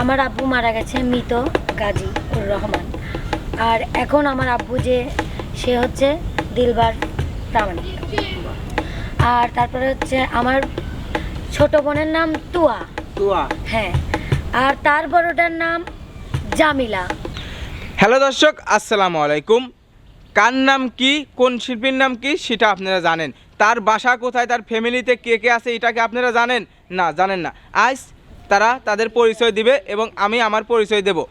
আমার আব্বু মারা গেছে মৃত গাজী রহমান। আর এখন আমার আব্বু যে সে হচ্ছে দিলবার প্রামাণিক। আর তারপরে হচ্ছে আমার ছোট বোনের নাম তুয়া। তুয়া। হ্যাঁ আর তার বড়টার নাম জামিলা। হ্যালো দর্শক আসসালামু আলাইকুম। কার নাম কি কোন শিল্পীর নাম কি সেটা আপনারা জানেন। তার বাসা কোথায় তার ফ্যামিলিতে কে কে আছে এটাকে আপনারা জানেন? না জানেন না। আজ তারা তাদের পরিচয় দিবে এবং আমি আমার পরিচয় দেব।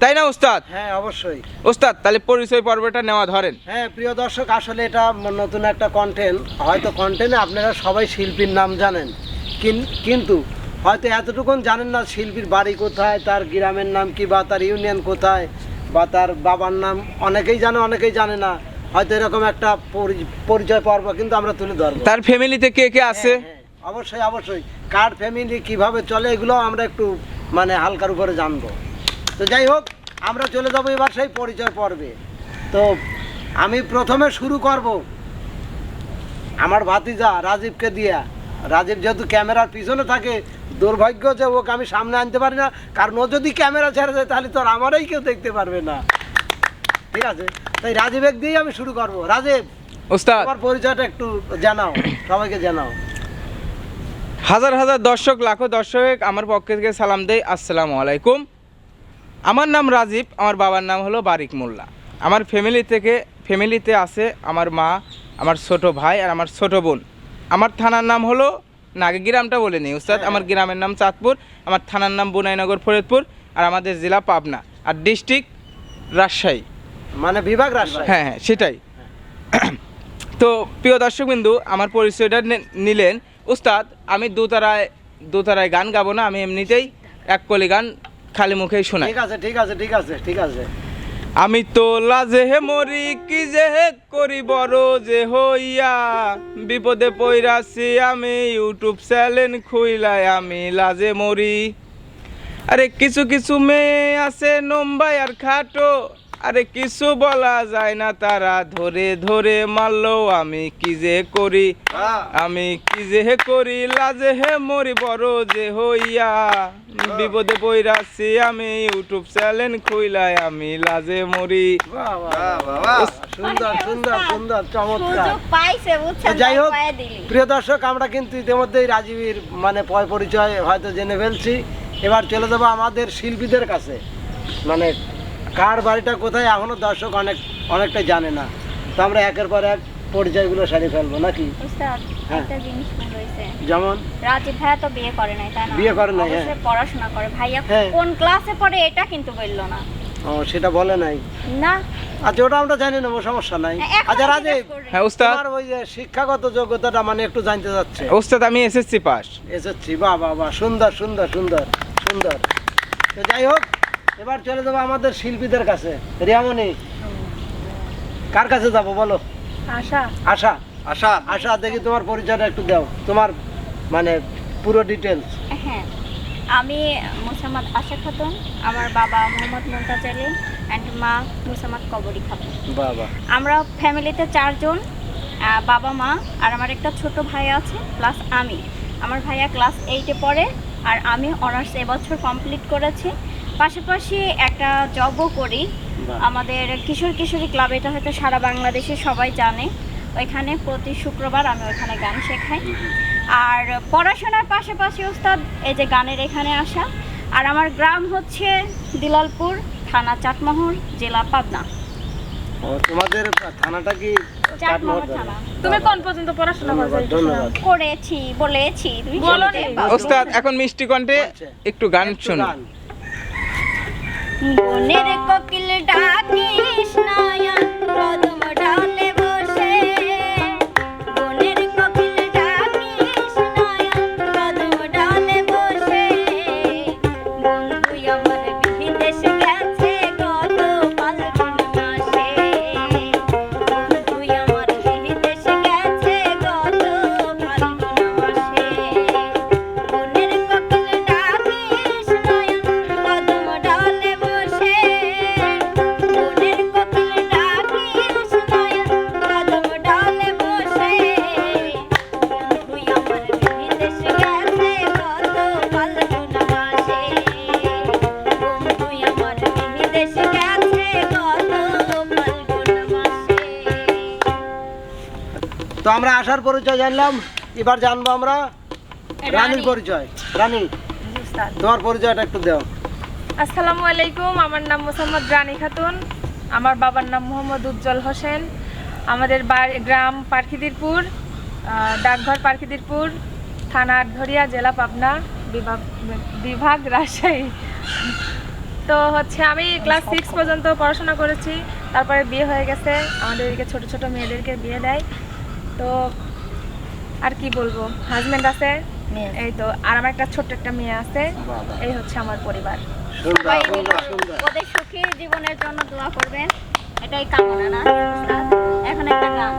তাই না উস্তাদ? হ্যাঁ অবশ্যই। উস্তাদ তাহলে পরিচয় পর্বটা নেওয়া ধরেন। হ্যাঁ প্রিয় দর্শক আসলে এটা নতুন একটা কন্টেন্ট হয়তো কন্টেন্টে আপনারা সবাই শিল্পীর নাম জানেন। কিন- কিন্তু হয়তো এতটুকুন জানেন না শিল্পীর বাড়ি কোথায় তার গ্রামের নাম কি বা তার ইউনিয়ন কোথায় বা তার বাবার নাম অনেকেই জানে অনেকেই জানে না। হয়তো এরকম একটা পরি- পরিচয় পর্ব কিন্তু আমরা তুলে ধরবো। তার ফ্যামিলিতে কে কে আছে? হ্যাঁ, হ্যাঁ, অবশ্যই অবশ্যই। কার ফ্যামিলি কীভাবে চলে এগুলো আমরা একটু মানে হালকার উপরে জানব। তো যাই হোক আমরা চলে যাব এবার সেই পরিচয় পর্বে। তো আমি প্রথমে শুরু করব আমার ভাতিজা রাজীবকে দিয়া। রাজীব যেহেতু ক্যামেরার পিছনে থাকে দুর্ভাগ্য যে ওকে আমি সামনে আনতে পারি না। কারণ ও যদি ক্যামেরা ছেড়ে যায় তাহলে তো আর আমারই কেউ দেখতে পারবে না। ঠিক আছে? তাই রাজীবেক দিয়েই আমি শুরু করব। রাজীব তোমার পরিচয়টা একটু জানাও সবাইকে জানাও। হাজার হাজার দর্শক লাখো দর্শক আমার পক্ষ থেকে সালাম দেই। আসসালামু আলাইকুম। আমার নাম রাজীব আমার বাবার নাম হলো বারিক মোল্লা। আমার ফ্যামিলি থেকে ফ্যামিলিতে আছে আমার মা আমার ছোট ভাই আর আমার ছোট বোন। আমার থানার নাম হলো নাগে গ্রামটা বলে নিই উস্তাদ। আমার গ্রামের নাম চাঁদপুর আমার থানার নাম বুনাইনগর ফরিদপুর আর আমাদের জেলা পাবনা আর ডিস্ট্রিক্ট রাজশাহী। মানে বিভাগ রাজশাহী? হ্যাঁ হ্যাঁ সেটাই। তো প্রিয় দর্শকবিন্দু আমার পরিচয়টা নিলেন। উস্তাদ আমি দুতারায় দুতারায় গান গাবো না আমি এমনিতেই এক কলি গান খালি মুখেই শোনাই। ঠিক আছে ঠিক আছে ঠিক আছে ঠিক আছে। আমি তো লাজে হে মরি কি যে হে করি বড় যে হইয়া। বিপদে পইরাছি আমি ইউটিউব চ্যানেল খুইলাই আমি লাজে মরি। আরে কিছু কিছু মেয়ে আছে নম্বাই আর খাটো। আরে কিছু বলা যায় না তারা ধরে ধরে মারলো আমি কি যে করি? আমি কি যে হে করি লাজে হে মরি বড় যে হইয়া। বিপদে পইরাছি আমি ইউটিউব চ্যানেল খুইলাই আমি লাজে মরি। বাহ, বাহ, বাহ, বাহ। সুন্দর সুন্দর সুন্দর চমৎকার। পাইছে বুঝছেন যাই হোক প্রিয় দর্শক আমরা কিন্তু ইতিমধ্যেই রাজীবের মানে পয় পরিচয় হয়তো জেনে ফেলছি। এবার চলে যাব আমাদের শিল্পীদের কাছে। মানে কার বাড়িটা কোথায় এখনও দর্শক অনেক অনেকটা জানে না। তো আমরা একের পর এক পরিচয়গুলো সারিয়ে ফেলব নাকি? হ্যাঁ। যেমন? রাজীব ভাইয়া তো বিয়ে করে নাই তাই না? বিয়ে করে নাই, হ্যাঁ। পড়াশোনা করে। ভাইয়া হ্যাঁ। কোন ক্লাসে পড়ে এটা কিন্তু বলল না। ও সেটা বলে নাই। না। আচ্ছা ওটা আমরা জানি নেব সমস্যা নাই। আচ্ছা রাজীব হ্যাঁ উস্তাদ তোমার ওই যে শিক্ষাগত যোগ্যতাটা মানে একটু জানতে যাচ্ছে উস্তাদ আমি এসএসসি পাস। এসেছি বাহ বাহ বাহ সুন্দর সুন্দর সুন্দর সুন্দর। তো যাই হোক এবার চলে যাব আমাদের শিল্পীদের কাছে। রিয়ামণি কার কাছে যাব বলো? আশা। আশা? আশা। আশা দেখি তোমার পরিচয়টা একটু দাও। তোমার মানে পুরো ডিটেলস হ্যাঁ আমি মুসাম্মদ আশা খাতুন আমার বাবা মোহাম্মদ মুমতাজ আলী অ্যান্ড মা মুসাম্মদ কবরী খাতুন। বাহ আমরা ফ্যামিলিতে চারজন বাবা মা আর আমার একটা ছোট ভাই আছে প্লাস আমি। আমার ভাইয়া ক্লাস এইটে পড়ে আর আমি অনার্স এবছর কমপ্লিট করেছি। পাশাপাশি একটা জবও করি। আমাদের কিশোর কিশোরী ক্লাব এটা হয়তো সারা বাংলাদেশে সবাই জানে। ওইখানে প্রতি শুক্রবার আমি ওইখানে গান শেখাই। আর পড়াশোনার পাশাপাশি ওস্তাদ এই যে গানের এখানে আসা। আর আমার গ্রাম হচ্ছে দিলালপুর থানা চাটমোহর জেলা পাবনা। ও তোমাদের থানাটা কি থানা। তুমি কোন পর্যন্ত পড়াশোনা করেছি? বলেছি। তুমি। উস্তাদ এখন মিষ্টি কণ্ঠে। একটু গান গান। বনের কোকিল ডাকিস নয়ন তো আমরা আসার পরিচয় জানলাম এবার জানব আমরা রানীর পরিচয়। রানী তোমার পরিচয়টা একটু দাও। আসসালামু আলাইকুম আমার নাম মোসাম্মদ রানী খাতুন আমার বাবার নাম মোহাম্মদ উজ্জ্বল হোসেন আমাদের গ্রাম পার্কিদিরপুর ডাকঘর পার্কিদিরপুর থানা আটঘরিয়া জেলা পাবনা বিভাগ বিভাগ রাজশাহী। তো হচ্ছে আমি ক্লাস সিক্স পর্যন্ত পড়াশোনা করেছি তারপরে বিয়ে হয়ে গেছে আমাদের এদিকে ছোট ছোট মেয়েদেরকে বিয়ে দেয়। তো আর কি বলব? হাজবেন্ড আছে এই তো আর আমার একটা ছোট্ট একটা মেয়ে আছে এই হচ্ছে আমার পরিবার। ওদের সুখী জীবনের জন্য দোয়া করবেন। এটাই কামনা না এখন একটা গান।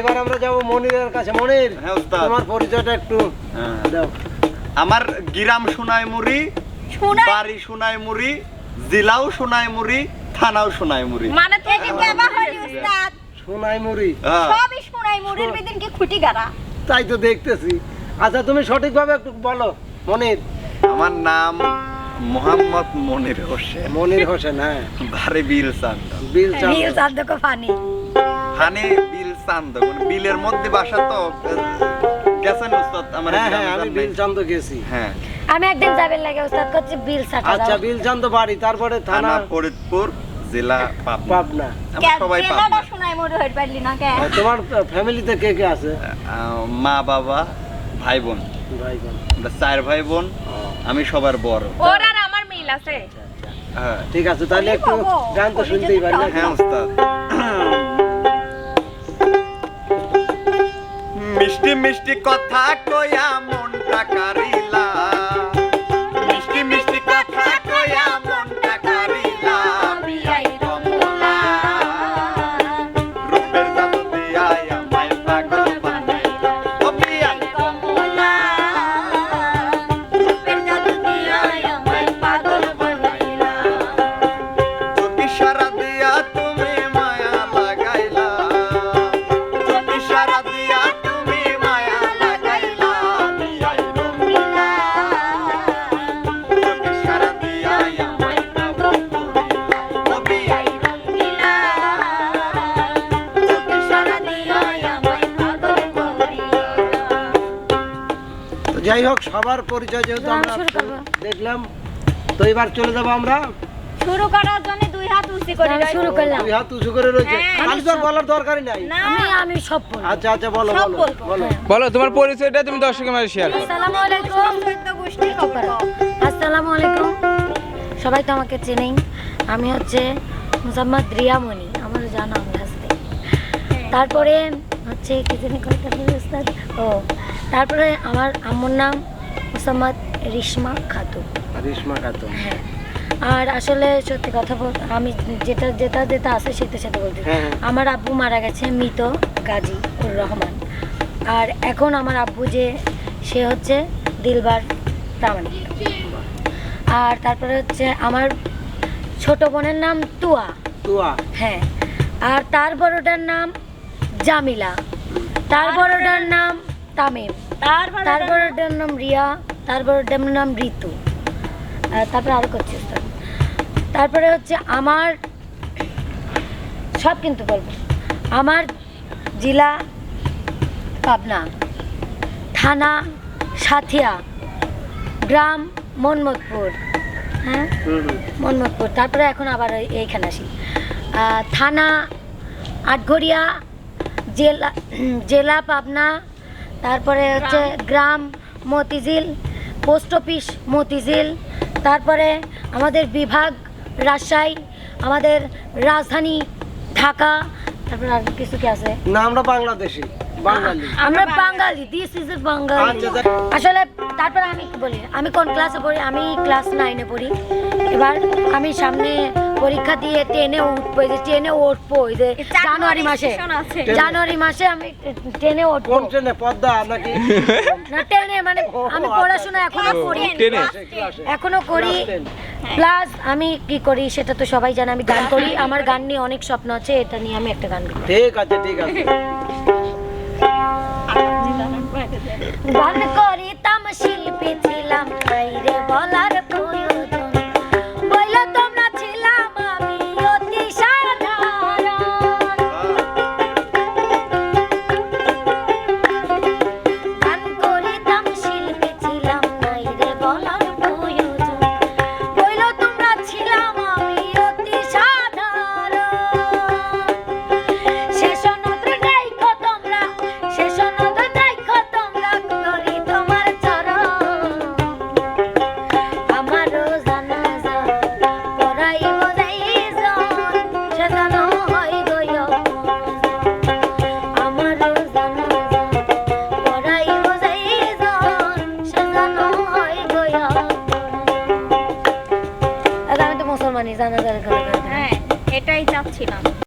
এবার আমরা যাব মনিরের কাছে। মনির হ্যাঁ, ওস্তাদ। তোমার পরিচয়টা একটু হ্যাঁ। দাও। আমার গ্রাম সোনাইমুড়ি বাড়ি সোনাইমুড়ি জেলাও সোনাইমুড়ি থানাও সোনাইমুড়ি। মানে তো কেবা হলি উস্তাদ? সোনাই মুড়ি হ্যাঁ। সবই শোনাই বিদিন কি খুঁটি গাড়া। তাই তো দেখতেছি। আচ্ছা তুমি সঠিকভাবে একটু বলো মনির। আমার নাম মোহাম্মদ মনির হোসেন। মনির হোসেন হ্যাঁ। বাড়ি বিল চান্দ। বিল চাঁদ। Reel funny. হানি বিল চান্দ মানে বিলের মধ্যে বাসা তো গেছেন উস্তাদ? আমার হ্যাঁ হ্যাঁ আমি? বিল চান্দ গেছি। হ্যাঁ। আমি একদিন যাবেন লাগে ওস্তাদ করছে বিল সাটা আচ্ছা বিল চান্দ বাড়ি তারপরে থানা ফরিদপুর জেলা পাবনা। পাবনা। সবাই পাবনা। শোনাই হইতে পারলি না কে? তোমার ফ্যামিলিতে কে কে আছে? মা বাবা ভাই বোন। ভাই বোন। আমরা চার ভাই বোন আমি সবার বড়। ওর আর আমার মিল আছে। হ্যাঁ। ঠিক আছে তাহলে একটু গান তো শুনতেই পারি। নাকি? হ্যাঁ উস্তাদ। মিষ্টি কথা কয়া মনটা কারিলা যাই হোক সবার পরিচয় যেহেতু আমরা দেখলাম তো এবার চলে যাব আমরা। শুরু করার জন্য দুই হাত উঁচু করে আমি শুরু করলাম। দুই হাত উঁচু করে রয়েছে। হ্যাঁ, খালি তো বলার দরকারই নাই। আমি আমি সব বলব। আচ্ছা আচ্ছা বলো বলো বলো। বলো তোমার পরিচয়টা তুমি দর্শকের মাঝে শেয়ার করো। আসসালামু আলাইকুম। আসসালামু আলাইকুম। সবাই তো আমাকে চেনেই। আমি হচ্ছে মুসাম্মদ রিয়ামণি আমার জানা আমার কাছ থেকে তারপরে হচ্ছে কি জানি কয়টা বলে ও তারপরে আমার আম্মুর নাম মুসাম্মদ রিশমা খাতুন। রিশমা খাতুন। হ্যাঁ। আর আসলে সত্যি কথা বল আমি যেটা যেটা যেটা আছে সেটা সেটা বলতে হ্যাঁ, হ্যাঁ। আমার আব্বু মারা গেছে মৃত গাজী উর রহমান। আর এখন আমার আব্বু যে সে হচ্ছে দিলবার প্রামাণিক। আর তারপরে হচ্ছে আমার ছোট বোনের নাম তুয়া। তুয়া। হ্যাঁ। আর তার বড়টার নাম জামিলা। তার বড়টার নাম তামিম। তারপরে তার বড়টার নাম রিয়া তার বড়টার নাম ঋতু। তারপরে আরও করছি তারপরে হচ্ছে আমার সব কিন্তু বলব। আমার জেলা পাবনা থানা সাথিয়া গ্রাম মনমতপুর হ্যাঁ। মনমতপুর তারপরে এখন আবার এই- এইখানে আসি। থানা আটঘরিয়া জেলা জেলা পাবনা তারপরে হচ্ছে গ্রাম। মতিঝিল পোস্ট অফিস মতিঝিল তারপরে আমাদের বিভাগ রাজশাহী আমাদের রাজধানী ঢাকা তারপর আর কিছু কি আছে? না আমরা বাংলাদেশি বাঙালি। আমরা বাঙালি দিস ইজ এ বাঙালি। আচ্ছা, আসলে তারপর আমি কি বলি? আমি কোন ক্লাসে পড়ি? আমি ক্লাস নাইনে পড়ি। এবার আমি সামনে পরীক্ষা দিয়ে টেনে উঠবো যে টেনে উঠবো এই যে জানুয়ারি মাসে। জানুয়ারি মাসে আমি টেনে উঠবো। কোন ট্রেনে পদ্মা নাকি? না টেনে মানে আমি আচ্ছা, পড়াশোনা এখনও করি। এখনও করি। প্লাস আমি কি করি সেটা তো সবাই জানে আমি গান করি। আমার গান নিয়ে অনেক স্বপ্ন আছে এটা নিয়ে আমি একটা গান করি ঠিক আছে ঠিক আছে। গান করিতাম শিল্পী ছিলাম বাইরে বলার